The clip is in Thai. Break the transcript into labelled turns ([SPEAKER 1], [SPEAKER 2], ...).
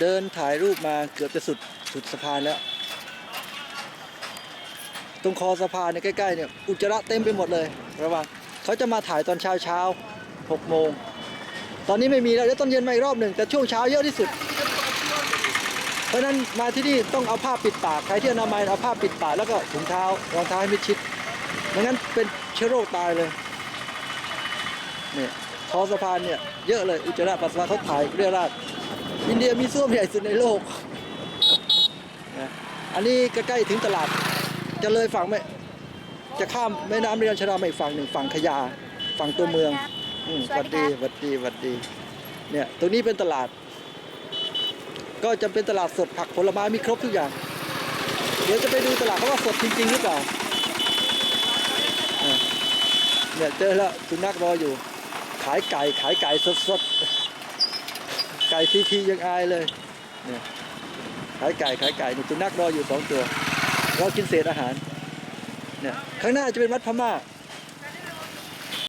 [SPEAKER 1] เดินถ่ายรูปมาเกือบจะสุดสุดสะพานแล้ว ตรงคอสะพานเนี่ยใกล้ๆเนี่ยอุจจาระเต็มไปหมดเลยระวังเขาจะมาถ่ายตอนเช้าเช้าหกโมงตอนนี้ไม่มีแล้วเดี๋ยวตอนเย็นมาอีกรอบหนึ่งแต่ช่วงเช้าเยอะที่สุด เพราะฉะนั้นมาที่นี่ต้องเอาผ้าปิดปากใครที่อนามัยเอาผ้าปิดปากแล้วก็ถุงเท้ารองเท้าให้มิดชิดไม่งั้นเป็นเชื้อโรคตายเลยเนี่ยคอสะพานเนี่ยเยอะเลยอุจจาระปัสสาวะเขาถ่ายเรียราด อินเดียมีส้วมใหญ่สุดในโลกนะอันนี้ใกล้ๆถึงตลาด จะเลยฝั่งไม่จะข้ามแม่น้ำเรียนชรามาอีกฝั่งหนึ่งฝั่งขยา ฝั่งตัวเมืองอืมหวัดดีหวัดดีหวัดดี เนี่ยตรงนี้เป็นตลาด ก็จะเป็นตลาดสดผักผลไม้มีครบทุกอย่าง เดี๋ยวจะไปดูตลาดเขาว่าสดจริง ๆ หรือเปล่าอะเนี่ยเจอแล้วสุนัขรออยู่ ขายไก่ขายไก่สดๆไก่ทีทียังอายเลยเนี่ยขายไก่ขายไก่นี่สุนัขรออยู่สองตัวรอกินเศษอาหารเนี่ยข้างหน้าจะเป็นวัดพม่า